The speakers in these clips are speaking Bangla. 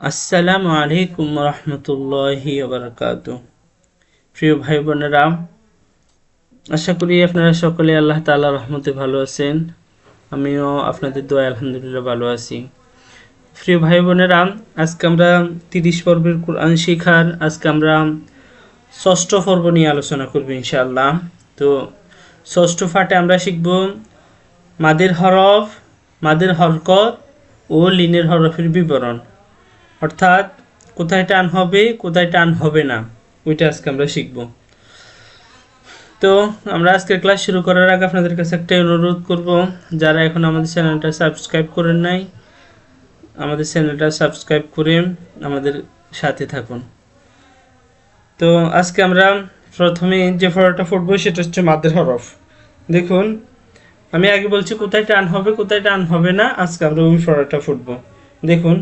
আসসালামু আলাইকুম রহমতুল্লাহি প্রিয় ভাই বোনেরা আশা করি আপনারা সকলে আল্লাহ তাআলা রহমতে ভালো আছেন। আমিও আপনাদের দোয়া আলহামদুলিল্লাহ ভালো আছি। প্রিয় ভাই বোনেরা আজকে আমরা তিরিশ পর্বের কোরআন শিখার আজকে আমরা ষষ্ঠ পর্ব নিয়ে আলোচনা করব ইনশাআল্লাহ। তো ষষ্ঠ পাঠে আমরা শিখব মাদের হরফ, মাদের হরকত ও লিনের হরফের বিবরণ। অর্থাৎ কোথায় টান হবে, কোথায় টান হবে না, ওইটা আজকে আমরা শিখব। তো আমরা আজকের ক্লাস শুরু করার আগে আপনাদের কাছে একটা অনুরোধ করব, যারা এখন আমাদের চ্যানেলটা সাবস্ক্রাইব করেন নাই, আমাদের চ্যানেলটা সাবস্ক্রাইব করে আমাদের সাথে থাকুন। তো আজকে আমরা প্রথমে যে ফটোটা ফুটবো সেটা হচ্ছে মাদের হরফ। দেখুন, আমি আগে বলছি কোথায় টান হবে, কোথায় টান হবে না, আজকে আমরা ওই ফটোটা ফুটবো। দেখুন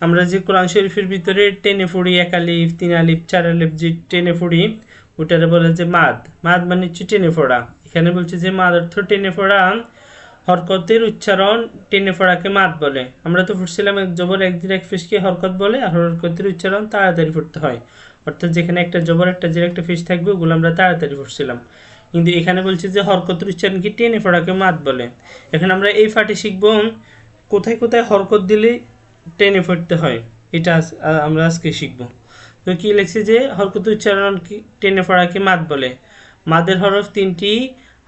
আমরা যে কোরআন শরীফের ভিতরে টেনে ফুড়ি এক আলিফ, তিন আলিফ, চার আলিফ যে টেনে ফুড়ি ওটারে বলে যে মাদ। মাদ মানে হচ্ছে টেনে ফোড়া এখানে বলছে যে মাদ অর্থ টেনে ফোড়া হরকতের উচ্চারণ টেনে ফোড়াকে মাদ বলে। আমরা তো ফুটছিলাম এক জবর একদিন এক ফিসকে হরকত বলে, আর হরকতের উচ্চারণ তাড়াতাড়ি ফুটতে হয়। অর্থাৎ যেখানে একটা জবর, একটা জের একটা ফিস থাকবে, ওগুলো আমরা তাড়াতাড়ি ফুটছিলাম কিন্তু এখানে বলছে যে হরকতের উচ্চারণ কি টেনে ফোড়াকে মাদ বলে। এখন আমরা এই ফাটে শিখব, কোথায় কোথায় হরকত দিলে টেনে পড়তে হয়। এটা আমরা আজকে শিখব। তো কি লিখছে যে, হরকত উচ্চারণ টেনে পড়াকে মাদ বলে। মাদের হরফ তিনটি,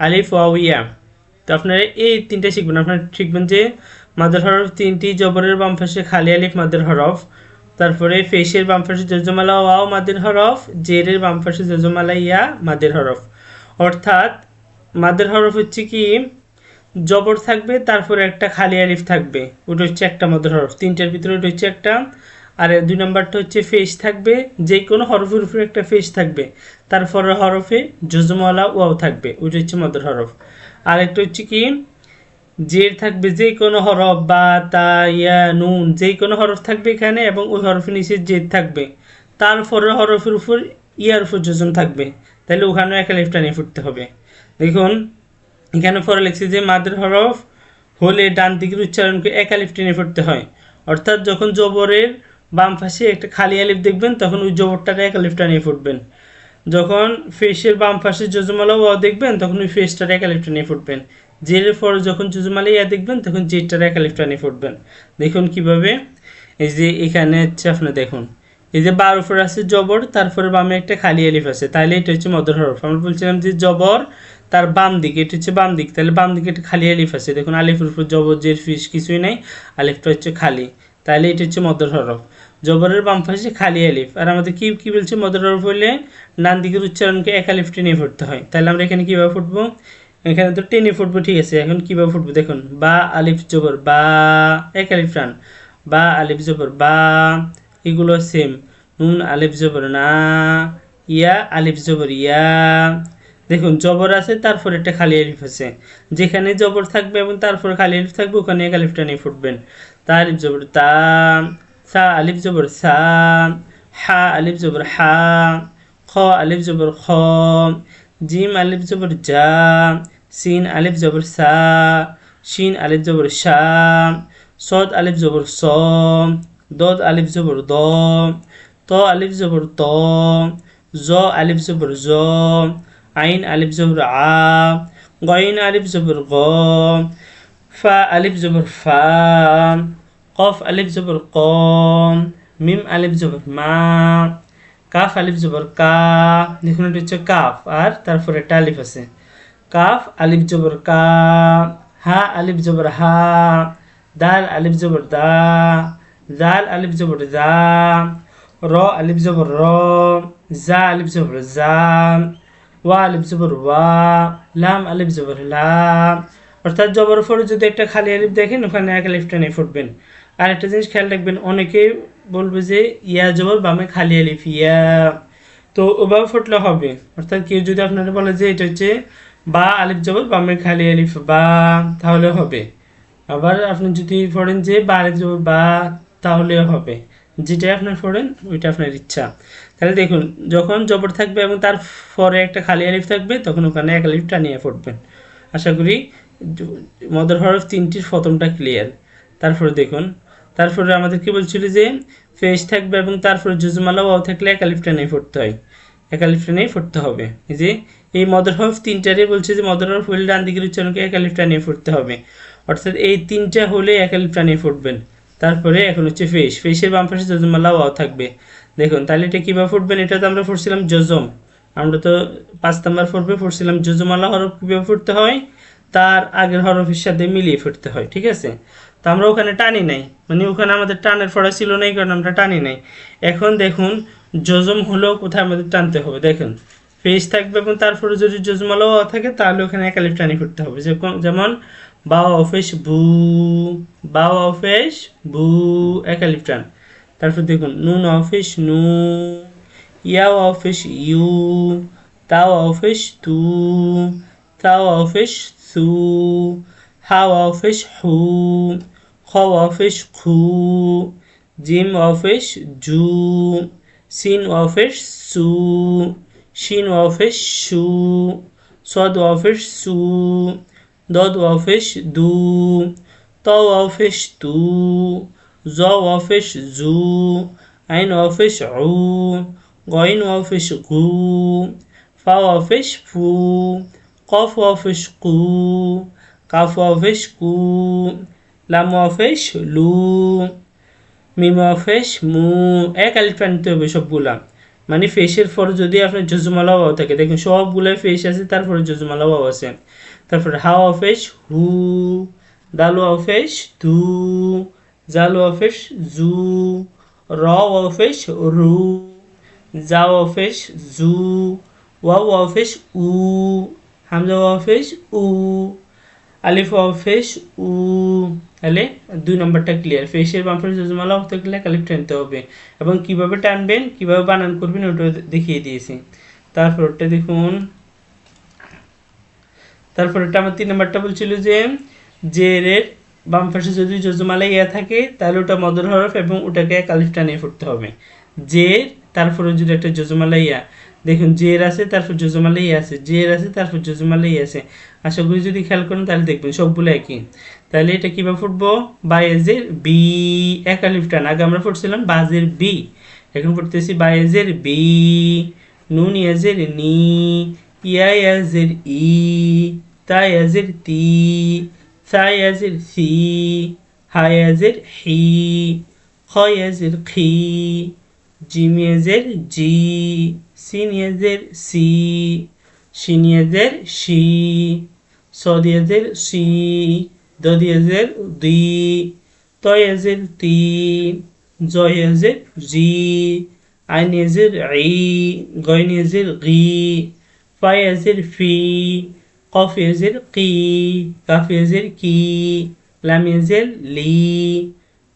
আলিফ ইয়া তো আপনারা এই তিনটা শিখবেন। আপনারা শিখবেন যে, মাদের হরফ তিনটি, জবরের বাম পাশে খালি আলিফ, মাদের হরফ। তারপরে ফেসের বাম পাশে জজমালা, ওয়াও, মাদের হরফ। জেরের বাম পাশে জজমালা, ইয়া, মাদের হরফ। অর্থাৎ, মাদের হরফ হচ্ছে কি? জবর থাকবে, তারপরে একটা খালি আলিফ থাকবে। ওটা হচ্ছে একটা মধ্যে হরফ। তিনটার ভিতরে ওটা হচ্ছে একটা। আর দুই নম্বরটা হচ্ছে ফেস থাকবে। যে কোনো হরফের উপরে একটা ফেস থাকবে। তারপরে হরফে জজমওয়ালা ওয়াও থাকবে। ওইটা হচ্ছে মদের হরফ। আর একটা হচ্ছে কি? জের থাকবে যে কোনো হরফ, বা, তা, ইয়া, নুন যে কোনো হরফ থাকবে এখানে এবং ওই হরফের নিচে জেদ থাকবে। তারপরে হরফের উপর ইয়ার উপর যোজন থাকবে। তাহলে ওখানেও একটা লেফটা নিয়ে ফুটতে হবে। দেখুন এখানে পরে লিখছি যে মাদের হরফ হলে ডান দিকের উচ্চারণকে এক আলিফ টেনে পড়তে হয়। অর্থাৎ যখন জবরের বাম পাশে একটা খালি আলিফ দেখবেন, তখন ওই জবরটারে এক আলিফটা নিয়ে ফুটবেন যখন ফেসের বাম পাশে যজমালা ওয়া দেখবেন, তখন ওই ফেসটার এক আলিফটা নিয়ে ফুটবেন জেরের পরে যখন যজমালা ইয়া দেখবেন, তখন জেরটার এক আলিফটা নিয়ে ফুটবেন দেখুন কীভাবে। এই যে এখানে হচ্ছে, আপনি দেখুন। এই যে বার উপরে আছে জবর, তারপরে বামে একটা খালি আলিফ আছে। তাহলে এটা হচ্ছে মদর হরফ। আমরা বলছিলাম যে জবর, তার বাম দিকে, এটা হচ্ছে বাম দিক। তাহলে বাম দিকে একটা খালি আলিফ আছে। দেখুন, আলিফের উপর জবর, জের, ফিস কিছুই নাই। আলিফটা হচ্ছে খালি। তাহলে এটা হচ্ছে মদর হরফ। জবরের বাম পাশে খালি আলিফ আর আমাদের কি কি বলছে মদর হরফ হলে ডান দিকের উচ্চারণকে এক আলিফ টেনে ফুটতে হয়। তাহলে আমরা এখানে কীভাবে ফুটবো? এখানে তো টেনে ফুটবো, ঠিক আছে। এখন কীভাবে ফুটবো? দেখুন, বা আলিফ জবর, বা এক আলিফ টান বা আলিফ জবর, বা এগুলো সেম নুন, আলিফ, জবর। না, ইয়া, আলিফ, জবর, ইয়া। দেখুন, জবর আছে, তারপর একটা খালি আলিফ আছে। যেখানে জবর থাকবে এবং তারপর খালি আলিফ থাকবে, ওখানে এক আলিফটা নিয়ে ফুটবেন। তা, আলিফ, জবর, তা, সা, আলিফ, জবর, সা, হা, আলিফ, জবর, হা, খ, আলিফ, জবর, খ, জিম, আলিফ, জবর, জা, সিন, আলিফ, জবর, সা, শিন, আলিফ, জবর শা সদ আলিফ, জবর, স দদ আলিফ জবর দ ত আলিফ জবর ত জ আলিফ জবর জ আইন আলিফ জবর আ গইন আলিফ জবর গ ফা আলিফ জবর ফা কফ আলিফ জবর ক মিম আলিফ জবর মা কাফ আলিফ জবর কা দেখুন এটা হচ্ছে কাফ আর তারপরে একটা আলিফ আছে কাফ আলিফ জবর কা হা আলিফ জবর হা দাল আলিফ জবর দা জাল আলিফ জবর জা র আলিফ জবর র জা আলিফ জবর জা ওয়া আলিফ জবর ওয়া লাম আলিফ জবর লাম অর্থাৎ জবর পরে যদি একটা খালি আলিফ দেখেন, ওখানে এক আলিফটা নিয়ে ফুটবেন। আর একটা জিনিস খেয়াল রাখবেন, অনেকেই বলবে যে ইয়া জবর, বামে খালি আলিফ ইয়া। তো ওভাবে ফুটলে হবে। অর্থাৎ কেউ যদি আপনারা বলে যে এটা হচ্ছে বা আলিফ জবর, বামে খালি আলিফ বা, তাহলে হবে। আবার আপনি যদি পড়েন যে বা আলিফ জবর, বা তাহলেও হবে। যেটা আপনার পড়েন ওইটা আপনার ইচ্ছা। তাহলে দেখুন, যখন জবর থাকবে এবং তার পরে একটা খালি আলিফ থাকবে, তখন ওখানে এক আলিফ টানিয়ে পড়বেন। আশা করি মদর হরফ তিনটির প্রথমটা ক্লিয়ার তারপরে দেখুন, তারপরে আমাদের কি বলছিল যে, ফেস থাকবে এবং তারপরে জুজুমালা, ওয়াও থাকলে একালিফ টেনেই পড়তে হয়। একালিফ টেনেই পড়তে হবে। যে, এই মদর হরফ তিনটারে বলছে যে, মদর হরফ হলে ডান দিকের উচ্চারণকে একালিফ টানিয়ে পড়তে হবে। অর্থাৎ এই তিনটা হলে একালিফ টানিয়ে পড়বেন। তারপরে এখন হচ্ছে ফেস ফেসের বাম পাশে জজমালা ওয়াও থাকবে। দেখুন, তাহলে এটা কীভাবে ফুটবেন? এটা তো আমরা পড়ছিলাম জজম আমরা তো পাঁচ নাম্বার পড়বে পড়ছিলাম জজমালা হরফ কীভাবে ফুটতে হয়? তার আগের হরফের সাথে মিলিয়ে ফুটতে হয়, ঠিক আছে? তো আমরা ওখানে টানি নাই। মানে ওখানে আমাদের টানের ফড়া ছিল না কারণে আমরা টানি নাই। এখন দেখুন জজম হলেও কোথায় আমাদের টানতে হবে? দেখুন ফেস থাকবে এবং তারপরে যদি জজমালাও থাকে, তাহলে ওখানে একালিফ টানি ফুটতে হবে। যেমন বাওয়া অফিস ভু বাওয়া অফিস ভু একালিপটান তারপর দেখুন, নুন অফিস, নু ইয়া অফিস, ইউ, তাও অফিস, তু, তাও অফিস, সু, হাও অফিস, হু খ অফিস, খু, জিম অফিস, জু, সিন অফিস, সু, সিন অফিস, সু, সদ অফিস, সু ضاد অফিস দু ত অফিস তু জ অফিস জু আইন অফিস উ গইন অফিস গু ফা অফিস ফু কফ অফিস কু কাফ অফিস কু লাম অফিস লু মিম অফিস মু এক আলিফ আনতে হবে সবগুলা মানে ফেসের পর যদি আপনার জজমালা ওয়াও থাকে দেখুন সবগুলো ফেস আছে তারপরে জজমালা ওয়াও আছে তারপরে হাও অফেস হু, দালু অফেস ধু জালু অফেস জু র অফেস রু জাও অফেস জু, ওয়াও অফেস উ, হামজা অফেস উ, আলিফ অফেস উ, তাহলে দুই নম্বরটা ক্লিয়ার ফেসের বাম্পার জজমালা হতে গেলে কালিফ টানতে হবে। এবং কীভাবে টানবেন, কীভাবে বানান করবেন ওটা দেখিয়ে দিয়েছি। তারপর ওটা দেখুন। তারপর আমার তিন নম্বরটা বলছিল যে জেরের বাম পাশে যদি জজমালা ইয়া থাকে, তাহলে ওটা মদর হরফ এবং ওটাকে কালিফ টানিয়ে পড়তে হবে। জের তারপরে যদি একটা জজমালা ইয়া, দেখুন জের আছে, তারপর জজমালা ইয়া আছে জের আছে, তারপর জজমালা ইয়া আছে। আশা করি যদি খেয়াল করেন, তাহলে দেখবেন সবগুলো একই। তাহলে এটা কীভাবে ফুটবো? বায়েজের বি একালিফ টান। আগে আমরা ফুটছিলাম বাজের বি এখন পড়তেছি বায়েজের বি নুন ইয়াজের নি, ইয়া ইয়াজের ই। তা ইয়াজির তি সা ইয়াজির সি হা ইয়াজির হি খ ইয়াজির খি জিম ইয়াজির জি সিন ইয়াজির সি শিন ইয়াজির শি সদ ইয়াজির সি দদ ইয়াজির দি ত ইয়াজির তি জ ইয়াজির জি আইন ইয়াজির ই গইন ইয়াজির গি ফা ইয়াজির ফি কফিজের কি কাফিজের কি লামিজের লি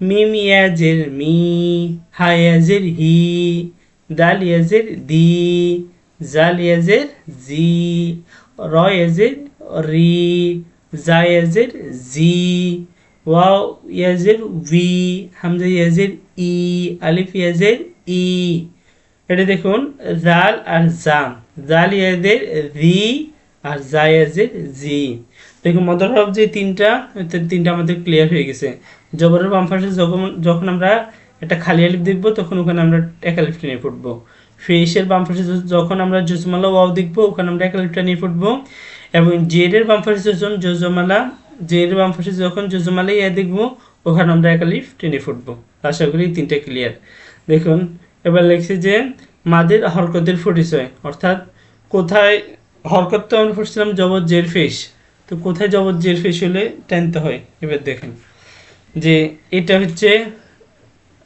মিমিয়াজের মি হায়াজের হি দালিয়াজের দি জালিয়াজের জি রয়েজের রি জায়াজের জি ওয়াও ইয়াজের ভি হামজা ইয়াজের ই আলিফ ইয়াজের ই এটা দেখুন জাল আর জাম জাল ইয়াজের রি আর জা ইয়াজের জি। দেখুন মদর হরফ যে তিনটা তিনটা আমাদের ক্লিয়ার হয়ে গেছে। জবরের বাম পাশে যখন আমরা একটা খালি আলিফ দেখব, তখন ওখানে আমরা এক আলিফ টেনে ফুটবো। ফেসের বাম পাশে যখন আমরা জজমালা ওয়াও দেখব, ওখানে আমরা এক আলিফটা নিয়ে ফুটবো। এবং জেরের বাম পাশে যখন জজমালা জেরের বাম পাশে যখন জজমালা ইয়া দেখব, ওখানে আমরা এক আলিফ টেনে ফুটবো। আশা করি তিনটা ক্লিয়ার দেখুন, এবার লিখছে যে, মাদের হরকতের পরিচয়, অর্থাৎ কোথায় হরকত তো আমরা পড়ছিলাম জবর জের ফেস তো কোথায় জবর জের ফেস হলে টানতে হয়? এবার দেখেন। যে এটা হচ্ছে,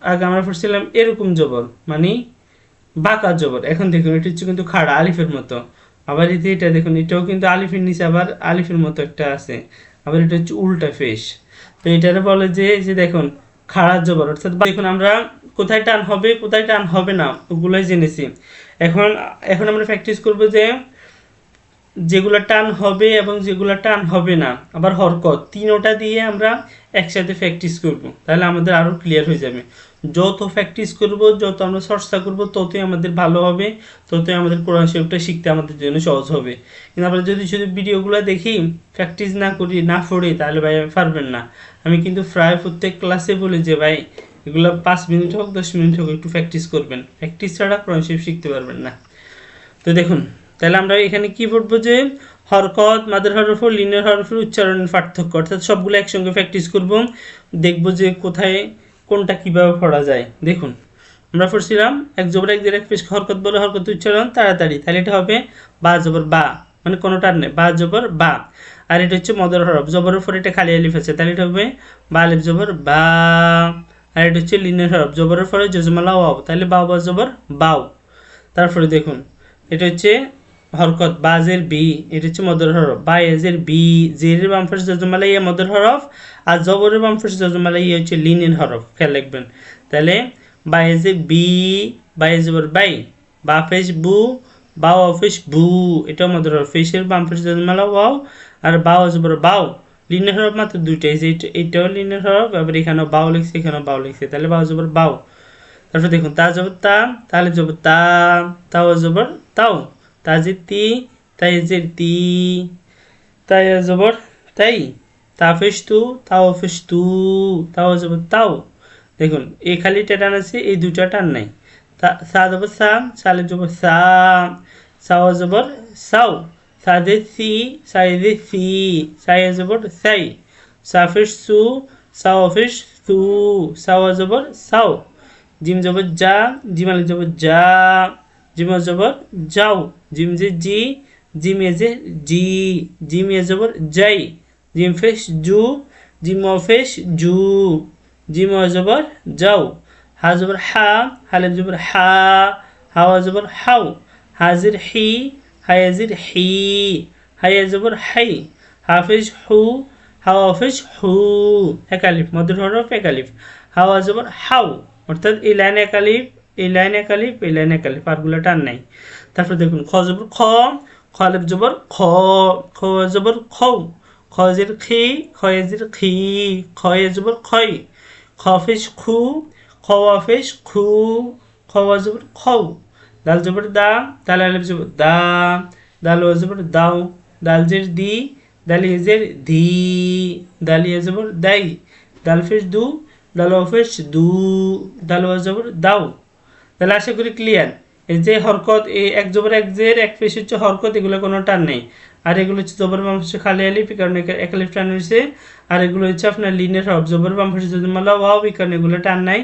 আগে আমরা পড়ছিলাম এরকম জবর মানে বাঁকা জবর এখন দেখুন, এটা হচ্ছে কিন্তু খাড়া, আলিফের মতো। আবার এতে এটা দেখুন, এটাও কিন্তু আলিফের নিচে আবার আলিফের মতো একটা আছে। আবার এটা হচ্ছে উল্টা ফেস তো এটারে বলে যে যে দেখুন, খাড়া জবর অর্থাৎ দেখুন, আমরা কোথায় টান হবে, কোথায় টান হবে না, ওগুলোই জেনেছি। এখন এখন আমরা প্র্যাকটিস করব যে যেগুলো টান হবে এবং যেগুলো টান হবে না, আবার হরকত, তিনোটা দিয়ে আমরা একসাথে প্র্যাকটিস করব। তাহলে আমাদের আরও ক্লিয়ার হয়ে যাবে। যত প্র্যাকটিস করব, যত আমরা চর্চা করব, ততই আমাদের ভালো হবে, ততই আমাদের কোরআন শরীফটা শিখতে আমাদের জন্য সহজ হবে। কিন্তু আমরা যদি শুধু ভিডিওগুলো দেখি প্র্যাকটিস না করি, না পড়ি, তাহলে ভাই আমি পারবেন না। আমি কিন্তু প্রায় প্রত্যেক ক্লাসে বলি যে, ভাই, এগুলো পাঁচ মিনিট হোক, দশ মিনিট হোক, একটু প্র্যাকটিস করবেন। প্র্যাকটিস ছাড়া কোরআন শরীফ শিখতে পারবেন না। তো দেখুন তাহলে আমরা এখানে কি পড়ব যে হরকত, মাদার হরফ লিনের হরফের উচ্চারণের পার্থক্য, অর্থাৎ সবগুলো একসঙ্গে প্র্যাকটিস করব, দেখব যে কোথায় কোনটা কীভাবে পড়া যায়। দেখুন, আমরা পড়ছিলাম এক জবর এক এক পেশ হরকত বলে হরকত উচ্চারণ তাড়াতাড়ি, তাহলে এটা হবে বা জবর বা মানে কোনোটার নেই, বা জবর বা। আর এটা হচ্ছে মদর হরফ, জবরের পরে এটা খালি আলিফ আছে, তাহলে এটা হবে বা আলিফ জবর বা। আর এটা হচ্ছে লিনের হরফ, জবরের পরে জজমালা ওয়াও, তাহলে বাও বা জবর বাও। তারপরে দেখুন, এটা হচ্ছে হরকত বাজের বি, এটা হচ্ছে মদর হরফ। বা এজের বি, জেরের বাম ফার্স্ট জজমালা ইয়ে মদর হরফ, আর জবরের বাম ফার্স্ট জজমালা ইয়ে হচ্ছে লিনের হরফ। খেয়াল রাখবেন। তাহলে, বা এজে বি, বা এজবর বাই, বা ফেস বু, বা অফিস বু, এটাও মদর হরফ। ফেসের বাম ফার্স্ট জজমালা ওয়াও, আর বা অজবর বাও। লিনের হরফ মাত্র দুইটাই, যে এটাও লিনের হরফ, আবার এখানেও বাও লিখছে, এখানেও বাও লিখছে। তাহলে বাও জবর বাও। তারপর দেখুন, তা জবর তা, তাহলে জবর তা, তাও জবর তাও। তাজে তি তাই যে তি, তাই জবর, তাই তাফেস তু তাও ফেস তু তাও জবর, তাও। দেখুন এই খালিটা টান আছে, এই দুটা টান নাই। সা জবর সা সালে জবর সা সাও জবর সাও, সাদে সি, সাইদে সি, সাই জবর সাই সাফেস সু সাও ফেস সু সাও জবর সাও, জিম জবর যা জিমাল জবর যা জিম জবর যাও। জিম যে জি, জিম এ যে জি, জিম জবর যাই। জিম ফেস জু, জিম ফেস জু। জিম জবর যাও। হা জবর হা হালেম জবর হা হাওয়া জবর হাও। হাজির হি হায়াজির হি হায়া জবর হাই। হাফিজ হু হাওয়াফিজ হু, একালিফ, মধুর হরফ একালিফ। হাওয়া জবর হাউ অর্থাৎ এই লাইনে একালিফ। এই লাইনে একালিফ এই লাইনে একালিফ আরগুলো টান নাই। তারপর দেখুন, খ জবর খ খ আলিফ জবর খ খ জবর খৌ খজের খি খয়েজির খি খয়ে জবর খই খফিস খু খওয়াফিস খু খওয়া জবর খৌ দাল জবর দা, দাল আলিফ জবর দা, দাল ওয়া জবর দাও, দাল জের দি, দাল ইজের ধি দাল ইয়া জবর দাই, দাল ফেস দু, দাল ফেস দু, দাল ওয়া জবর দাও। তাহলে আশা করি ক্লিয়ার এই যে হরকত, এই এক জবর এক জের, এক পেশ হচ্ছে হরকত, এগুলো কোনো টান নেই। আর এগুলো হচ্ছে জবর বাম পাশে খালি আলিফ এই কারণে এক আলিফ টান হয়েছে। আর এগুলো হচ্ছে আপনার লিনের হরফ জবর বাম পাশে যদি মালা ওয়াও, এই কারণে এগুলো টান নাই।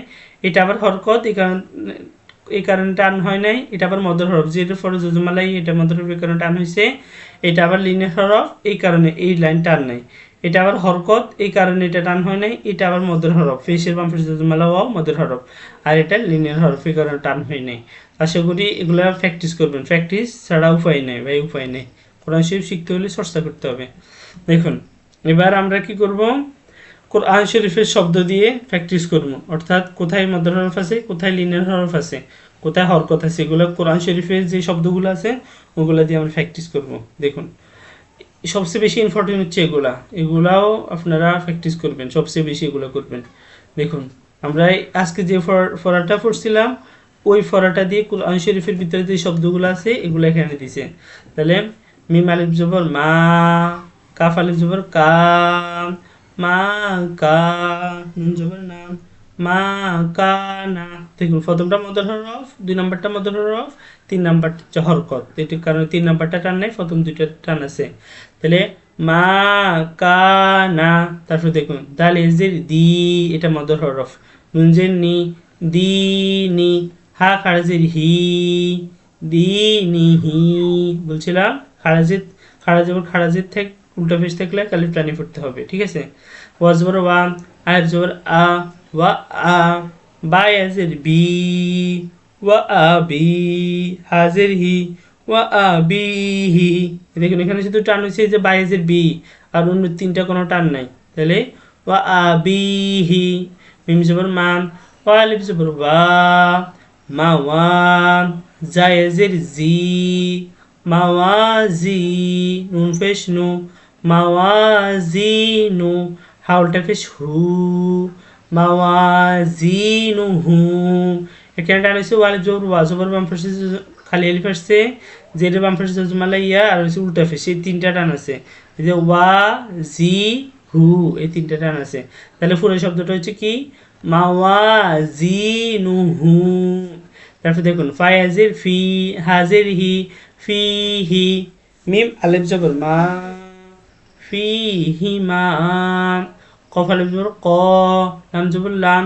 এটা আবার হরকত, এই কারণে এই কারণে টান হয় নাই। এটা আবার মদর হরফ যেটা ফরে জজমালাই এটা মদর হরফের কারণে টান হয়েছে। এটা আবার লিনের হরফ এই কারণে এই লাইন টান নাই। এটা আবার হরকত, এই কারণে এটা টান হয় নাই, এটা আবার মদর হরফ। ফেসের বাম ফেসে জজমালা ওয়াও মদর হরফ। আর এটা লিনের হরফ, এই কারণে টান হয় নাই। আশা করি এগুলো প্র্যাকটিস করবেন। প্র্যাকটিস ছাড়া উপায় নেই ভাই, উপায় নেই। কোরআন শরীফ শিখতে হলে চর্চা করতে হবে। দেখুন, এবার আমরা কি করব? কোরআন শরীফের শব্দ দিয়ে প্র্যাকটিস করব। অর্থাৎ কোথায় মদর হরফ আছে, কোথায় লিনের হরফ আছে, কোথায় হরকত আছে, এগুলো কোরআন শরীফের যে শব্দগুলো আছে, ওগুলো দিয়ে আমরা প্র্যাকটিস করব। দেখুন সবচেয়ে বেশি ইম্পর্টেন্ট হচ্ছে এগুলা। এগুলাও আপনারা প্র্যাকটিস করবেন, সবচেয়ে বেশি এগুলো করবেন। দেখুন, আমরা আজকে যে ফর- ফরাটা পড়ছিলাম, ওই ফরাটা দিয়ে কোরআন শরীফের ভিতরে যে শব্দগুলো আছে, এগুলো এখানে দিছে। তাহলে মিম আলিফ জবর মা, কাফ আলিফ জবর কা, মা, কা, নুন জবর না, মা, কা, না। দেখুন প্রথমটা মদর হরফ দুই নাম্বারটা মদর হরফ তিন নাম্বারটা হরকত এটির কারণে তিন নাম্বারটা টান নেই, প্রথম দুইটা টান আছে। তাহলে মা, কা, না, তারপর দেখুন, দাল এজের দি, এটা মদর হরফ নুনজের নি, দি, নি, হা খারাজের হি, দি, নি, হি, বলছিলাম খারাজের খারাজিত থেকে উল্টা ফেস থাকলে কালি প্রাণী পড়তে হবে, ঠিক আছে? ওয়াজ জবর ওয়া আয়ের জবর আ, ওয়া, আ। বা ইয়াজের বি ওয়া আ বি, হাজের হি ওয়া আ বি হি। দেখুন, এখানে শুধু টান হয়েছে যে বাইজের বি, আর অন্য তিনটা কোনো টান নাই। তাহলে ওয়া আ বি হি, মিম জবর মান ওয়া আলিফ জবর ওয়া মা ওয়ান জায়েজের জি, মাওয়াজি, নুন ফেস নু, মাওয়াজি নু হাউলটা ফেস হু। মাওয়াজি হু এখানে টান হচ্ছে ওয়ালে জোর ওয়া জবর বাম ফার্সে খালি এলিফ আসছে জেডের বাম ফার্সে জজমালা ইয়া আর হচ্ছে উল্টা ফেস তিনটা টান আছে। যে ওয়া জি হু এই তিনটা টান আছে। তাহলে পুরো শব্দটা হচ্ছে কি? মাওয়াজিনুহু তারপর দেখুন ফায়াজির ফি, হাজির হি, ফি হি, মিম আলিফ জবর মা, ফি হি মা কফ আলিফ জবর ক লাম জবর লাম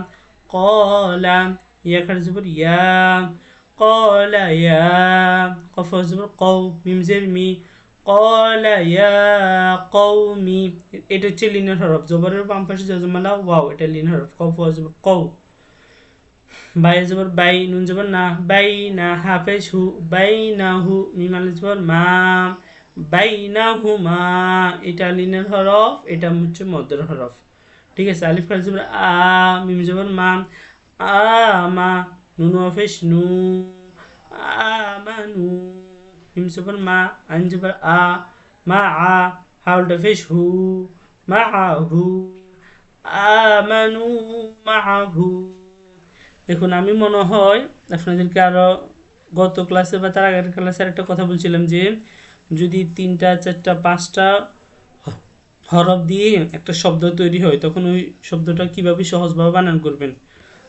ক লাম ইয়া খার জবর ইয়া قال يا قف জবর কও মিম জের মি قال يا قومي এটা হচ্ছে লিনার হরফ জবরের বাম পাশে জজমালা ওয়াও এটা লিনার হরফ কফ ওয়া জবর কও বাই জবর বাই নুন জবর না বাই না হাফেজ হু বাই না হু মিম আলিফ জবর মা বাই না হু মা এটা লিনার হরফ এটা হচ্ছে মধ্যের হরফ ঠিক আছে, আলিফ খালি জবর আ, মিম জবর মা, আ, মা নুন হাফেজ নু আমানু মিম জবর মা আন জবর আ, মা, আ হাউলটা ফেস হু, মা হু আমানু মাহু দেখুন, আমি মনে হয় আপনাদেরকে আরও গত ক্লাসে বা তার আগের ক্লাসে একটা কথা বলছিলাম যে, যদি তিনটা, চারটা, পাঁচটা হরফ দিয়ে একটা শব্দ তৈরি হয়, তখন ওই শব্দটা কীভাবে সহজভাবে বানান করবেন?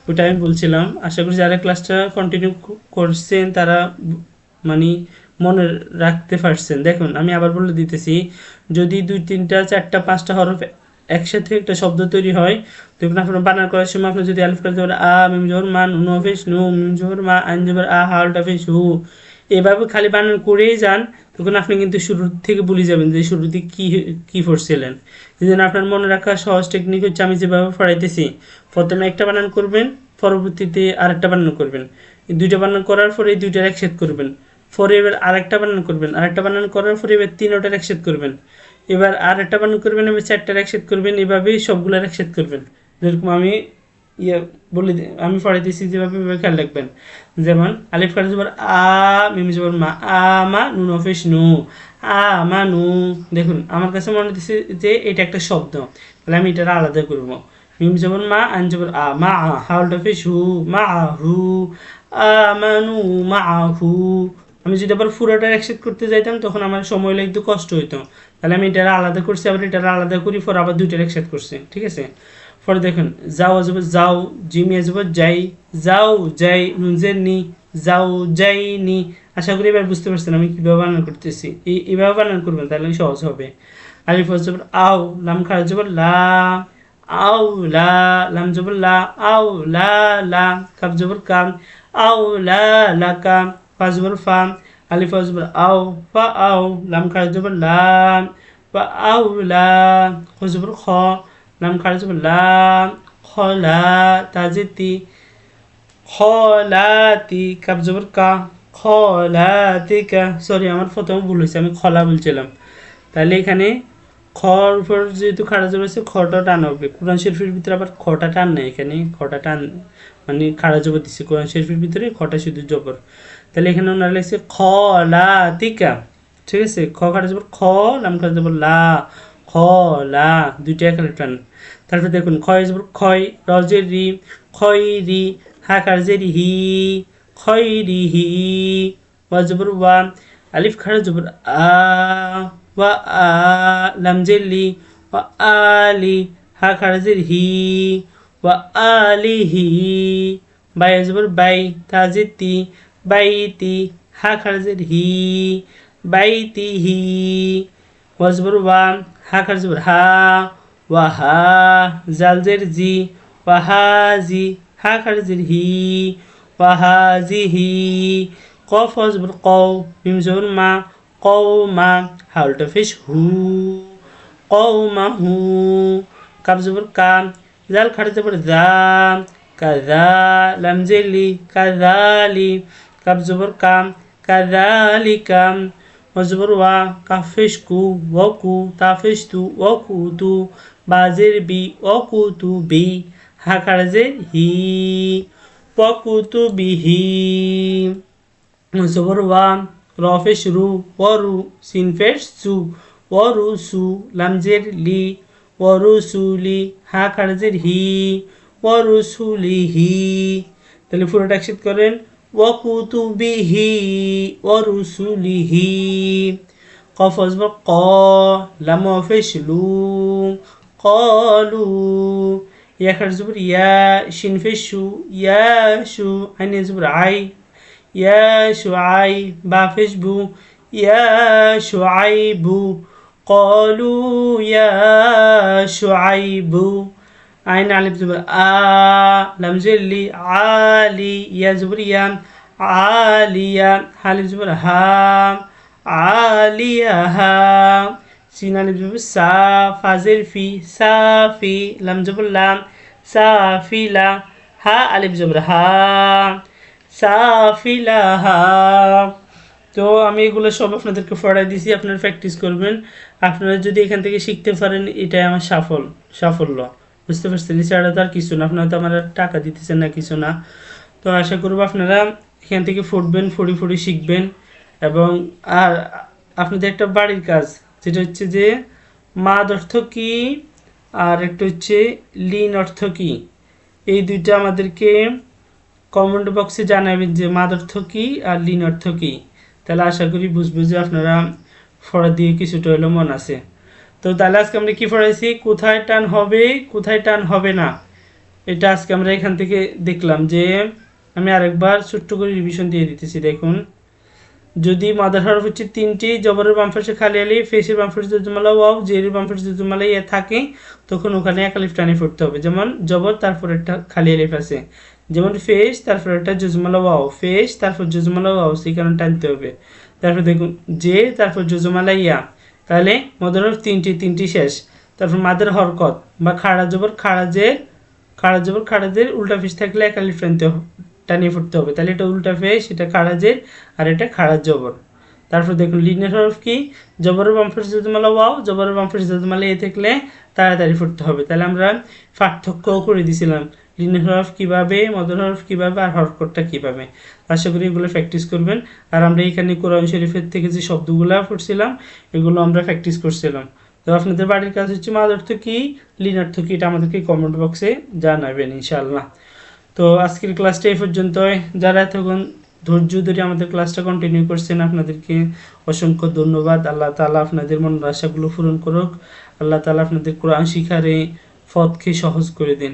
ওইটা আমি বলছিলাম। আশা করি যারা ক্লাসটা কন্টিনিউ করছেন, তারা মানে মনে রাখতে পারছেন। দেখুন, আমি আবার বলে দিতেছি, যদি দুই, তিনটা, চারটা, পাঁচটা হরফ একসাথে একটা শব্দ তৈরি হয় তখন আপনার বানান করার সময় আপনার যদি আলিফ পারেন আ, মিম জবর মান নুন ফেস, নু, মিম জবর মা, আইন জবর আ হালটা ফেস, হু, এভাবে খালি বানান করেই যান তখন আপনি কিন্তু শুরুর থেকে ভুলে যাবেন যে শুরুতে কি কি এই জন্য আপনার মনে রাখা সহজ টেকনিক হচ্ছে আমি যেভাবে পড়াইতেছি, প্রথমে একটা বানান করবেন, পরবর্তীতে আরেকটা বানান করবেন। এই দুইটা বানান করার পরে এই দুইটার একসাথ করবেন। পরে এবার আরেকটা বানান করবেন, আরেকটা বানান করার পরে এবার তিনটার একসাথ করবেন। এবার আর একটা বানান করবেন, এবার চারটার একসাথ করবেন, এভাবেই সবগুলোর একসাথ করবেন। যেরকম আমি ইয়ে বলে আমি পড়াইতেছি যেভাবে খেয়াল রাখবেন। যেমন, আলিফ কাটা জবর আ, মিম জবর মা, আ, মা, নুন অফিস নু। আ, মা, নু। দেখুন, আমার কাছে মনে হচ্ছে যে এটা একটা শব্দ। তাহলে আমি এটা আলাদা করব। মিম জবর মা, আন জবর আ, মা আ হাউল অফিস হু, মা আ হু। আ, মা, নু, মা আ হু। আমি যদি আবার পুরোটা একসাথে করতে যাইতাম, তখন আমার সময় লাগতো কষ্ট হইতো। তাহলে আমি এটা আলাদা করছি, আবার এটা আলাদা করি, পর আবার দুইটার একসাথে করছি, ঠিক আছে? পরে দেখুন, যাও আসবে যাও, জিমি আসবে যাই, যাও, যাই নুনজের নি, যাও, যাই নি। আশা করি এবার বুঝতে পারছেন আমি কীভাবে বানান করতেছি। এই এইভাবে বানান করবেন, তাহলে সহজ হবে। আলিফ জবর, আও, লাম খারা জবর, লা, আও, লা, লাম, জবর, লা, আও, লা লা কাপ জবর, কাম, আও, লা লা, কাম, ফা, জবর ফাম আলিফ জবর, আও, ফা, আও, লাম খারা জবর লাম ফা, আও, লা, খ খ লাম খারা জবর লাম খলা তাজিতি খলাতি কাপ জবর কা, খলাতিকা। সরি আমার প্রথমে ভুল হয়েছে, আমি খলা বলছিলাম। তাহলে এখানে খর উপর যেহেতু খাড়া জবর আছে খটা টান হবে। কোরআন শরীফের ভিতরে আবার খটা টান নেই এখানে, খটা টান মানে খাড়া জবর দিচ্ছে কোরআন শরীফের ভিতরে, খটা শুধু জবর। তাহলে এখানে ওনারা লিখছে খ লা তিকা ঠিক আছে? খ খাড়া জবর, খ লাম খাড়া জবর লা খ, লা দুইটা এখানে টান। তারপর দেখুন, ক্ষয় ক্ষয় রজের রি, ক্ষয় রি হাকার জের হি, ক্ষয় রি হি ওয়া জবর ওয়া, আলিফ খাড়া জবর আ, ওয়া আ, লাম জের লি, ওয়া আলি হা খাড়া জের হি, ওয়া আলিহি বাই জবর বাই তাজের তি বাইতি হা খাড়া জের হি বাইতিহি ওয়া জবর ওয়া হা জবর হা ওয়াহা জালজের জি ওয়াহাজি হা খারজের হি ওয়াহাজিহি কফ অজবর কও, মিম মা, কও মা হাউলটা ফিস হু, কও মা হু জবর কাম জাল খাড় জবর জা কাজা লামজেলি কাব জবর কাম কাজালিকাম মজবর ওয়া কাফেশকু ওয়াকু তাফেশতু ওয়াকুতু বাজের বি ওয়াকুতু বি হাকারজের হি ওয়াকুতু বিহি মজবর ওয়া রফেশ রু ওয়ারু সিনফেশ সু ওয়ারু সু লামজের লি ওয়ারু সুলি হা খারজের হি ওয়ারু সুলি হি তাহলে পুরোটা করেন। وكتبه ورسله. قفز بالقاء لما فشلوا. قالوا يا خر زبر يا شين فشو يا شو عين زبر عي يا شعيب بافشبو يا شعيب قالوا يا شعيب আইন আলিফ জবর আ লাম জেলি আলি ইয়া জবর ইয়ান আলিয়ান হালিফ জবর হা আলিয়া হা সিন আলিফ জবর সা ফাজের ফি সাফি লাম জবর লাম সাফিলা হা আলিফ জবর হা সাফিলা হা তো আমি এগুলো সব আপনাদেরকে পড়াই দিছি, আপনারা প্র্যাকটিস করবেন। আপনারা যদি এখান থেকে শিখতে পারেন, এটাই আমার সাফল, সাফল্য। বুঝতে পারছেন, এছাড়া তো আর কিছু না। আপনারা তো আমার টাকা দিতেছেন না, কিছু না। তো আশা করব আপনারা এখান থেকে ফুটবেন ফুড়ি ফুড়ি শিখবেন এবং আর আপনাদের একটা বাড়ির কাজ, যেটা হচ্ছে যে মাদ অর্থ কী আর একটা হচ্ছে লিন অর্থ কী। এই দুইটা আমাদেরকে কমেন্ট বক্সে জানাবেন যে মাদ অর্থ কী আর লিন অর্থ কী। তাহলে আশা করি বুঝব যে আপনারা ফড়া দিয়ে কিছুটা হলেও মন আছে। তো তাহলে আজকে আমরা কি পড়াইছি? কোথায় টান হবে, কোথায় টান হবে না? এটা আজকে আমরা এখান থেকে দেখলাম যে আমি আরেকবার ছোট্ট করে রিভিশন দিয়ে দিতেছি, দেখুন। যদি মাদার হরফ হচ্ছে তিনটি, জবরের বাম খালি আলি ফেসের বাম পাশে জুজুমালা ওয়াও জেরের বাম পাশে জুজুমালা ইয়ে থাকে, তখন ওখানে এক আলিফ টানি পড়তে হবে। যেমন জবর, তারপর একটা খালি আলিফ আছে। যেমন ফেস তারপর একটা জুজুমালা ওয়াও ফেস তারপর জুজুমালা ওয়াও সেই কারণে টানতে হবে। তারপর দেখুন, যে, তারপর জুজুমালা ইয়া। তাহলে মদের হরফ তিনটি তিনটি শেষ। তারপর মাদের হরকত বা খাড়া জবর, খাড়া যে, খাড়া জবর, খাড়া জের উল্টা ফিস থাকলে এক আলিফ টানিয়ে ফুটতে হবে। তাহলে এটা উল্টা ফেস এটা খাড়া জের আর এটা খাড়া জবর। তারপর দেখুন লিনের হরফ কি? জবরের বামফের যদমালা ওয়াও, জবরের বামফের যদমালা এ থাকলে তাড়াতাড়ি ফুটতে হবে। তাহলে আমরা পার্থক্যও করে দিছিলাম। লিনের হরফ কীভাবে মদর হরফ কীভাবে আর হরকটটা কীভাবে? আশা করি এগুলো প্র্যাকটিস করবেন। আর আমরা এখানে কোরআন শরীফের থেকে যে শব্দগুলো পড়ছিলাম, এগুলো আমরা প্র্যাকটিস করছিলাম। তো আপনাদের বাড়ির কাজ হচ্ছে মাদ অর্থ কী লিন অর্থ কী এটা আমাদেরকে কমেন্ট বক্সে জানাবেন, ইনশাআল্লাহ। তো আজকের ক্লাসটা এই পর্যন্তই। যারা এতক্ষণ ধৈর্য ধরে আমাদের ক্লাসটা কন্টিনিউ করছেন, আপনাদেরকে অসংখ্য ধন্যবাদ। আল্লাহ তালা আপনাদের মন আশাগুলো পূরণ করুক। আল্লাহ তালা আপনাদের কোরআন শিখারে পথকে সহজ করে দিন।